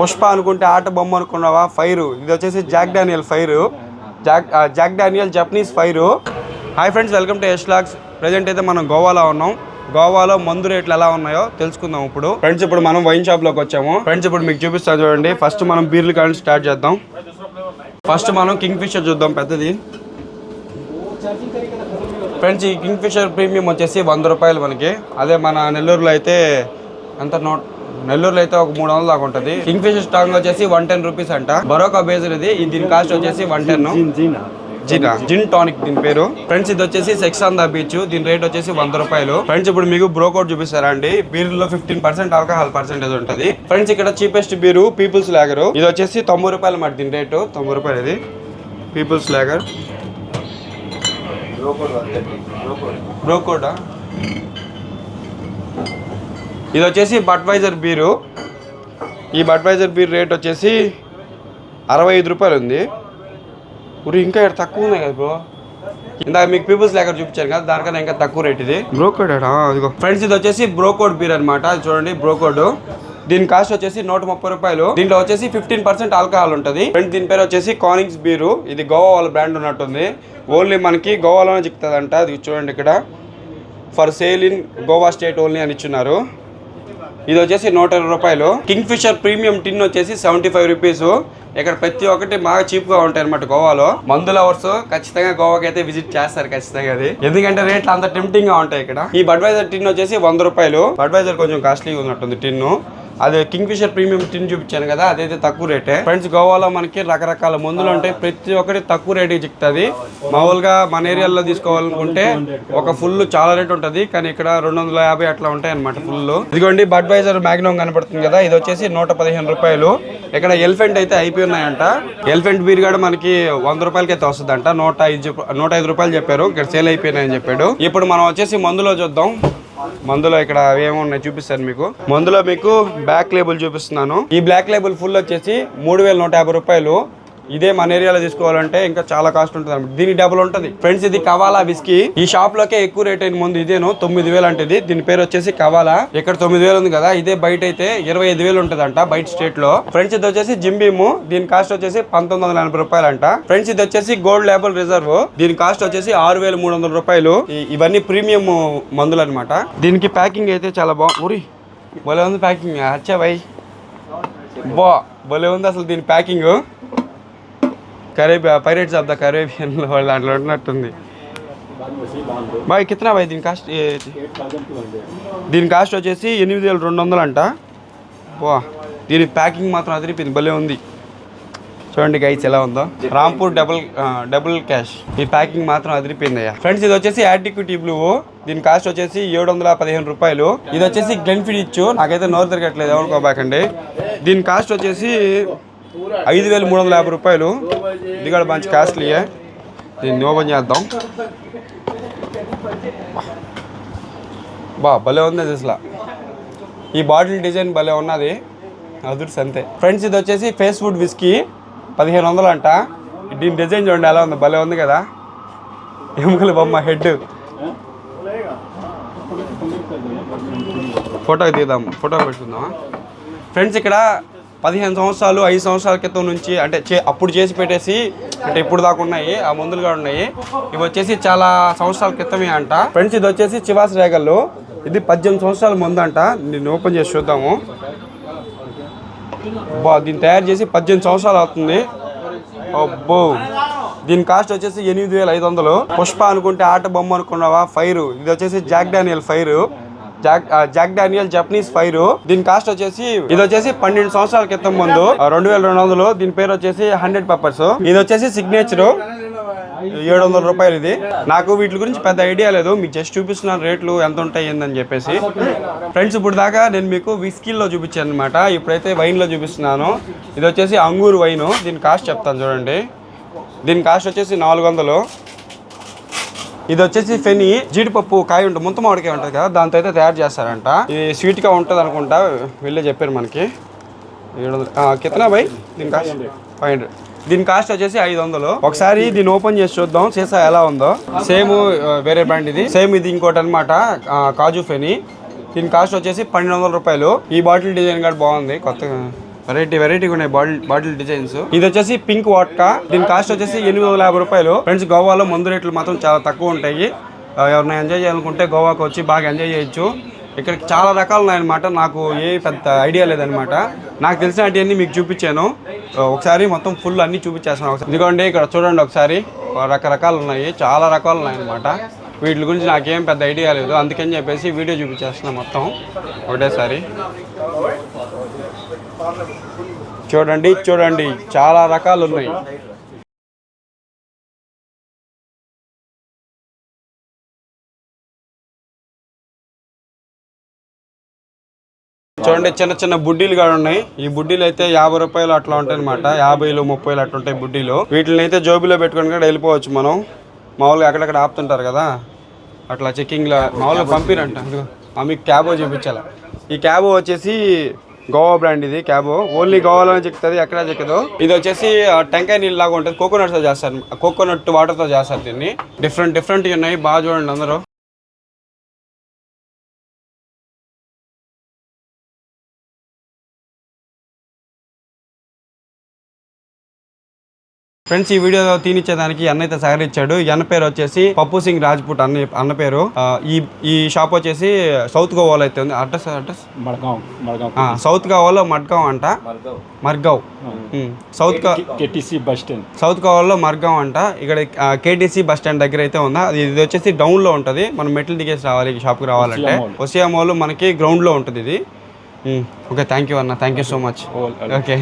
పుష్ప అనుకుంటే ఆట బొమ్మ అనుకున్నావా? ఫైర్. ఇది వచ్చేసి Jack Daniel fire. Jack Jack Daniel Japanese fire. Hi friends welcome to Yash Lax present అయితే మనం గోవాలో ఉన్నాం. గోవాలో మందు రేట్లు ఎలా ఉన్నాయో తెలుసుకుందాం ఇప్పుడు. ఫ్రెండ్స్ ఇప్పుడు మనం వైన్ షాప్లోకి వచ్చాము. ఫ్రెండ్స్ ఇప్పుడు మీకు చూపిస్తా చూడండి. ఫస్ట్ మనం బీర్లు కానీ స్టార్ట్ చేద్దాం. ఫస్ట్ మనం కింగ్ ఫిషర్ చూద్దాం పెద్దది. ఫ్రెండ్స్ ఈ కింగ్ ఫిషర్ ప్రీమియం వచ్చేసి వంద రూపాయలు మనకి. అదే మన నెల్లూరులో అయితే ఎంత నోట్ నెల్లూరులో అయితే ఒక మూడు వందలు దాకా ఉంటుంది. కింగ్ ఫిషర్ స్టాంగ్ వచ్చేసి వన్ టెన్ రూపీస్ అంట. బరోకా ఇది. ఇది దీని కాస్ట్ వచ్చేసి one ten gin gin tonic దీని పేరు. ఫ్రెండ్స్ ఇది వచ్చేసి సెక్స్ ఆన్ ద బీచ్ దీని రేట్ వచ్చేసి వంద రూపాయలు. ఫ్రెండ్స్ ఇప్పుడు మీకు బ్రోకౌట్ చూపిస్తారా అండి? బీర్లో ఫిఫ్టీన్ పర్సెంట్ ఆల్కహాల్ పర్సెంటేజ్ ఉంటుంది. ఫ్రెండ్స్ ఇక్కడ చీపెస్ట్ బీరు పీపుల్స్ లాగర్ ఇది వచ్చేసి తొంభై రూపాయలు మాట దీని రేటు తొంభై రూపాయలు ఇది. పీపుల్స్ లాగర్ బ్రోకోడా ఇది వచ్చేసి బట్వైజర్ బీరు ఈ బట్వైజర్ బీర్ రేట్ వచ్చేసి అరవై ఐదు రూపాయలు ఉంది. ఊరి ఇంకా ఇక్కడ తక్కువ ఉన్నాయి కదా బ్రో ఇందాక మీకు పీపుల్స్ లేక చూపించాను కదా దానికన్నా ఇంకా తక్కువ రేట్ ఇది. బ్రోకోడ్ అదిగో ఫ్రెండ్స్ ఇది వచ్చేసి బ్రోకోడ్ బీర్ అనమాట అది చూడండి బ్రోకోడ్ దీని కాస్ట్ వచ్చేసి నూట ముప్పై రూపాయలు. దీంట్లో వచ్చేసి ఫిఫ్టీన్ పర్సెంట్ ఆల్కహాల్ ఉంటుంది. ఫ్రెండ్ దీని పేరు వచ్చేసి కానిక్స్ బీరు ఇది గోవా వాళ్ళ బ్రాండ్ ఉన్నట్టుంది. ఓన్లీ మనకి గోవాలోనే చిక్కుతుందంట. అది చూడండి ఇక్కడ. For sale in Goa state only అని ఇచ్చున్నారు. ఇది వచ్చేసి నూట ఇరవై రూపాయలు. కింగ్ ఫిషర్ ప్రీమియం టిన్ వచ్చేసి సెవెంటీ ఫైవ్ రూపీస్. ఇక్కడ ప్రతి ఒక్కటి బాగా చీప్గా ఉంటాయి అనమాట గోవాలో. మందు లవర్స్ ఖచ్చితంగా గోవాకి అయితే విజిట్ చేస్తారు ఖచ్చితంగా అది. ఎందుకంటే రేట్లు అంత టెంప్టింగ్గా ఉంటాయి ఇక్కడ. ఈ బడ్వైజర్ టిన్ వచ్చేసి వంద రూపాయలు. బడ్వైజర్ కొంచెం కాస్ట్లీగా ఉన్నట్టుంది టిన్ను. అదే కింగ్ ఫిషర్ ప్రీమియం టిన్ చూపించాను కదా అదైతే తక్కువ రేటే. ఫ్రెండ్స్ గోవాలో మనకి రకరకాల మందులు ఉంటాయి. ప్రతి ఒక్కటి తక్కువ రేటుకి చిక్తుంది మామూలుగా మన ఏరియాలో తీసుకోవాలనుకుంటే ఒక ఫుల్ చాలా రేట్ ఉంటుంది. కానీ ఇక్కడ రెండు వందల యాభై అట్లా ఉంటాయి అనమాట ఫుల్ ఇదిగోండి బడ్వైజర్ మ్యాగ్నమ్ కనపడుతుంది కదా ఇది వచ్చేసి నూట పదిహేను రూపాయలు. ఇక్కడ ఎలిఫెంట్ అయితే అయిపోయి ఉన్నాయంట. ఎలిఫెంట్ బీర్ కూడా మనకి వంద రూపాయలకి అయితే వస్తుందంట నూట ఐదు నూట ఐదు రూపాయలు చెప్పారు. ఇక్కడ సేల్ అయిపోయినాయని చెప్పాడు. ఇప్పుడు మనం వచ్చేసి మందులో చూద్దాం. మందులో ఇక్కడ ఏమున్నాయి చూపిస్తాను మీకు. మందులో మీకు బ్లాక్ లేబుల్ చూపిస్తున్నాను. ఈ బ్లాక్ లేబుల్ ఫుల్ వచ్చేసి మూడు వేల నూట యాభై రూపాయలు. ఇదే మన ఏరియాలో తీసుకోవాలంటే ఇంకా చాలా కాస్ట్ ఉంటుంది అనమాట దీని డబుల్ ఉంటుంది. ఫ్రెండ్స్ ఇది కవాలా విస్కీ. ఈ షాప్ లోకే ఎక్కువ రేట్ అయిన ముందు ఇదేను తొమ్మిది వేలు దీని పేరు వచ్చేసి కవాలా. ఇక్కడ తొమ్మిది వేలు ఉంది కదా ఇదే బయట అయితే ఇరవై ఐదు వేలు ఉంటుంది అంట బయట స్టేట్లో ఫ్రెండ్స్ ఇది వచ్చేసి జింబీము. దీని కాస్ట్ వచ్చేసి పంతొమ్మిది వందల ఎనభై రూపాయలు అంట. ఫ్రెండ్స్ ఇది వచ్చేసి గోల్డ్ లేబుల్ రిజర్వ్. దీని కాస్ట్ వచ్చేసి ఆరు వేల మూడు వందల రూపాయలు. ఇవన్నీ ప్రీమియం మందులు అనమాట దీనికి ప్యాకింగ్ అయితే చాలా బాగుంది భలే ఉంది ప్యాకింగ్. అచ్చా బై బా భలే ఉంది అసలు దీని packing. కరేబియా pirates of the Caribbean వాళ్ళు దాంట్లో ఉన్నట్టుంది. బాయ్ కితనా బాయ్ దీని కాస్ట్ దీని కాస్ట్ వచ్చేసి ఎనిమిది వేల రెండు వందలు అంట వా దీని ప్యాకింగ్ మాత్రం అదిరిపోయింది భలే ఉంది. చూడండి గైస్ ఎలా ఉందో. Rampur double double cask. ఈ ప్యాకింగ్ మాత్రం అదిరిపోయింది అయ్యా. ఫ్రెండ్స్ ఇది వచ్చేసి యాటిక్యూటీ బ్లూ. దీని కాస్ట్ వచ్చేసి ఏడు వందల పదిహేను రూపాయలు. ఇది వచ్చేసి గ్లెన్ఫిడ్ ఇచ్చు నాకైతే నోరు తిరగట్లేదు ఎవరుకోబాకండి దీని కాస్ట్ వచ్చేసి ఐదు వేల మూడు వందల యాభై రూపాయలు. ఇది కూడా మంచి కాస్ట్లీయే దీన్ని ఓపెన్ చేద్దాం. బా భలే ఉంది అది అసలు. ఈ బాటిల్ డిజైన్ భలే ఉన్నది. అదుర్స్ అంతే. ఫ్రెండ్స్ ఇది వచ్చేసి ఫేస్ ఫుడ్ విస్కీ పదిహేను వందలు అంట. దీని డిజైన్ చూడండి ఎలా ఉంది? భలే ఉంది కదా. ఎముకల బొమ్మ హెడ్. ఫోటో తీద్దాం. ఫోటో పెట్టుకుందామా? ఫ్రెండ్స్ ఇక్కడ పదిహేను సంవత్సరాలు ఐదు సంవత్సరాల క్రితం నుంచి అంటే చే- అప్పుడు చేసి పెట్టేసి అంటే ఇప్పుడు దాకా ఉన్నాయి ఆ మందులు కూడా ఉన్నాయి. ఇవి వచ్చేసి చాలా సంవత్సరాల క్రితమే అంట. ఫ్రెండ్స్ ఇది వచ్చేసి చివాస్ రేగల్లు ఇది పద్దెనిమిది సంవత్సరాల ముందు అంట. నేను ఓపెన్ చేసి చూద్దాము. బా దీన్ని తయారు చేసి పద్దెనిమిది సంవత్సరాలు అవుతుంది. అబ్బో. దీని కాస్ట్ వచ్చేసి ఎనిమిది వేల ఐదు వందలు. పుష్ప అనుకుంటే ఆట బొమ్మ అనుకున్నావా? ఫైర్. ఇది వచ్చేసి Jack Daniel fire. Jack Jack Daniel Japanese fire దీని కాస్ట్ వచ్చేసి ఇది వచ్చేసి పన్నెండు సంవత్సరాల క్రితం ముందు. రెండు వేల రెండు వందలు. దీని పేరు వచ్చేసి హండ్రెడ్ పర్పస్ ఇది వచ్చేసి సిగ్నేచర్ ఏడు వందల రూపాయలు ఇది. నాకు వీటి గురించి పెద్ద ఐడియా లేదు. మీకు జస్ట్ చూపిస్తున్నాను రేట్లు ఎంత ఉంటాయి ఏందని చెప్పేసి. ఫ్రెండ్స్ ఇప్పుడు దాకా నేను మీకు విస్కీల్లో చూపించాను అనమాట ఇప్పుడైతే వైన్లో చూపిస్తున్నాను. ఇది వచ్చేసి అంగూరు వైన్ దీని కాస్ట్ చెప్తాను చూడండి. దీని కాస్ట్ వచ్చేసి నాలుగు వందలు. ఇది వచ్చేసి ఫెని జీడిపప్పు కాయ ఉంటుంది ముంత మామిడికాయ ఉంటుంది కదా దాంతో అయితే తయారు చేస్తారంట. ఇది స్వీట్గా ఉంటుంది అనుకుంటా వెళ్ళే చెప్పారు మనకి. ఏడు వందలు. కితనా బై దీని కాస్ట్? ఫైవ్ హండ్రెడ్ దీని కాస్ట్ వచ్చేసి ఐదు వందలు. ఒకసారి దీన్ని ఓపెన్ చేసి చూద్దాం సీసా ఎలా ఉందో. సేమ్ వేరే బ్రాండ్ ఇది. సేమ్ ఇది ఇంకోటి అనమాట కాజు ఫెని. దీని కాస్ట్ వచ్చేసి పన్నెండు వందల రూపాయలు. ఈ బాటిల్ డిజైన్ కూడా బాగుంది కొత్తగా. వెరైటీ వెరైటీగా ఉన్నాయి బాటిల్ బాటిల్ డిజైన్స్ ఇది వచ్చేసి పింక్ వాట్కా దీని కాస్ట్ వచ్చేసి ఎనిమిది వందల యాభై రూపాయలు. ఫ్రెండ్స్ గోవాలో మందు రేట్లు మాత్రం చాలా తక్కువ ఉంటాయి. ఎవరైనా ఎంజాయ్ చేయాలనుకుంటే గోవాకు వచ్చి బాగా ఎంజాయ్ చేయొచ్చు. ఇక్కడ చాలా రకాలు ఉన్నాయన్నమాట. నాకు ఏ పెద్ద ఐడియా లేదనమాట నాకు తెలిసినవన్నీ మీకు చూపించాను. ఒకసారి మొత్తం ఫుల్ అన్నీ చూపించేస్తాను. ఒకసారి ఎందుకంటే ఇక్కడ చూడండి ఒకసారి. రకరకాలు ఉన్నాయి. చాలా రకాలు ఉన్నాయన్నమాట. వీటి గురించి నాకేం పెద్ద ఐడియా లేదు. అందుకని చెప్పేసి వీడియో చూపించేస్తున్నా మొత్తం. ఒకటేసారి. చూడండి చూడండి. చాలా రకాలు ఉన్నాయి. చూడండి చిన్న చిన్న బుడ్డీలు కూడా ఉన్నాయి. ఈ బుడ్డీలు అయితే యాభై రూపాయలు అట్లా ఉంటాయి అనమాట యాభైలు ముప్పైలు అట్లా ఉంటాయి బుడ్డీలు. వీటిని అయితే జోబీలో పెట్టుకొని కూడా వెళ్ళిపోవచ్చు మనం. మామూలుగా అక్కడక్కడ ఆపుతుంటారు కదా? అట్లా చెక్కింగ్లో మామూలుగా పంపిరంట. మీకు క్యాబో చూపించాలి. ఈ క్యాబో వచ్చేసి గోవా బ్రాండ్ ఇది క్యాబ్. ఓన్లీ గోవాలోనే చెక్కుతుంది ఎక్కడ చెక్కదు. ఇది వచ్చేసి టెంకాయ నీళ్ళు లాగా ఉంటుంది. కోకోనట్తో చేస్తారు. కోకోనట్ వాటర్తో చేస్తారు దీన్ని. డిఫరెంట్ డిఫరెంట్ ఉన్నాయి. బాగా చూడండి అందరూ. ఫ్రెండ్స్ ఈ వీడియో తీనిచ్చేదానికి అన్న అయితే సహకరించాడు అన్న పేరు వచ్చేసి పప్పు సింగ్ రాజ్పుట్ అన్న అన్న పేరు. ఈ ఈ షాప్ వచ్చేసి సౌత్ గోవాలో అయితే ఉంది. Address address? మడగాం మడగాం ఆ, సౌత్ గోవాలో మడ్గావ్ అంట. మర్గావ్ సౌత్గా కేటీసీ బస్ స్టాండ్. సౌత్ గోవాలో మర్గావ్ అంట. ఇక్కడ కేటీసీ బస్ స్టాండ్ దగ్గర అయితే ఉందా? అది ఇది వచ్చేసి డౌన్లో ఉంటది. మనం మెట్లు దిగేసి రావాలి ఈ షాప్కి రావాలంటే. ఒసియా మాల్ మనకి గ్రౌండ్లో ఉంటుంది ఇది. ఓకే థ్యాంక్ యూ అన్న. Thank you so much okay